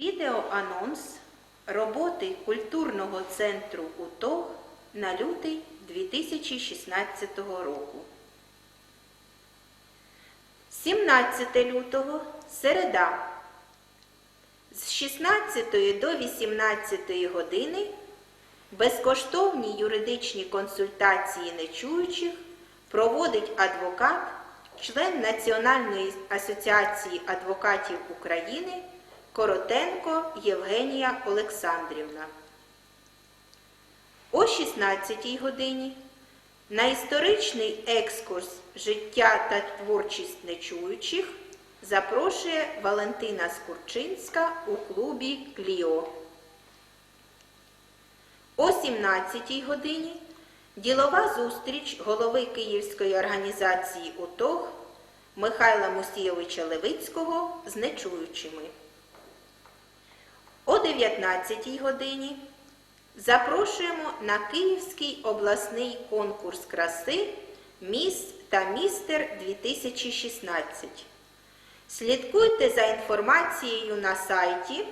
Відеоанонс роботи культурного центру УТОГ на лютий 2016 року. 17 лютого середа з 16 до 18 години безкоштовні юридичні консультації нечуючих проводить адвокат, член Національної асоціації адвокатів України Коротенко Євгенія Олександрівна. О 16 годині на історичний екскурс життя та творчість нечуючих запрошує Валентина Скурчинська у клубі Кліо. О 17 годині ділова зустріч голови Київської організації УТОГ Михайла Мусійовича Левицького з нечуючими. О 19 годині запрошуємо на Київський обласний конкурс краси Міс та Містер 2016. Слідкуйте за інформацією на сайті.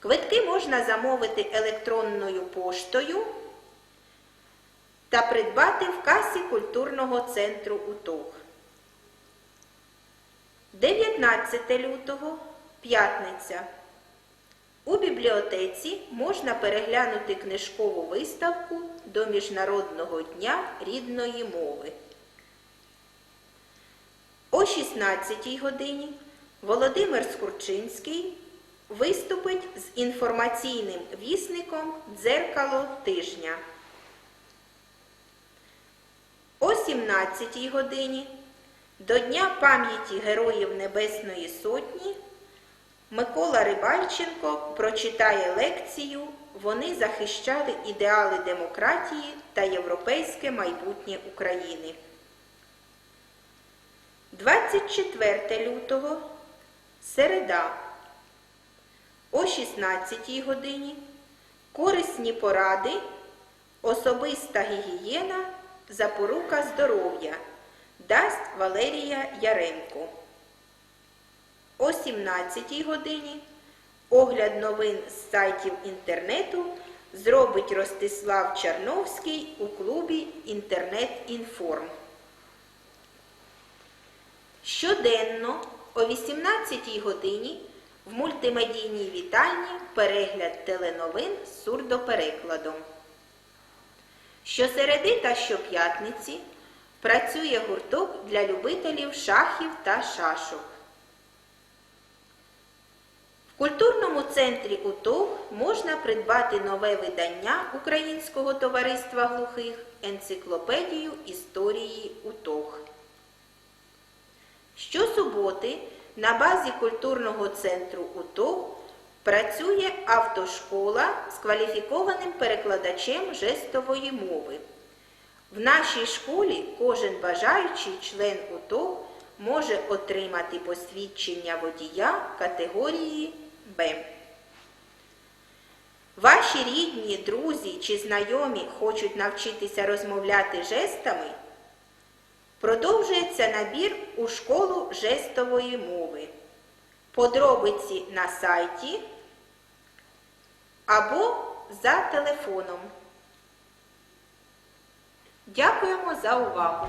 Квитки можна замовити електронною поштою та придбати в касі культурного центру УТОГ. 19 лютого п'ятниця. У бібліотеці можна переглянути книжкову виставку до Міжнародного дня рідної мови. О 16 годині Володимир Скурчинський виступить з інформаційним вісником Дзеркало тижня. О 17 годині до Дня пам'яті Героїв Небесної Сотні Микола Рибальченко прочитає лекцію Вони захищали ідеали демократії та європейське майбутнє України. 24 лютого середа о 16 годині корисні поради, особиста гігієна, запорука здоров'я дасть Валерія Яремко. О 17 годині огляд новин з сайтів інтернету зробить Ростислав Черновський у клубі Інтернет-Інформ. Щоденно о 18 годині в мультимедійній вітальні перегляд теленовин з сурдоперекладом. Щосереди та щоп'ятниці працює гурток для любителів шахів та шашок. В культурному центрі УТОГ можна придбати нове видання Українського товариства глухих енциклопедію історії УТОГ. Щосуботи на базі культурного центру УТОГ працює автошкола з кваліфікованим перекладачем жестової мови. В нашій школі кожен бажаючий член УТОГ може отримати посвідчення водія категорії Б. Ваші рідні, друзі чи знайомі хочуть навчитися розмовляти жестами? Продовжується набір у школу жестової мови. Подробиці на сайті або за телефоном. Дякуємо за увагу!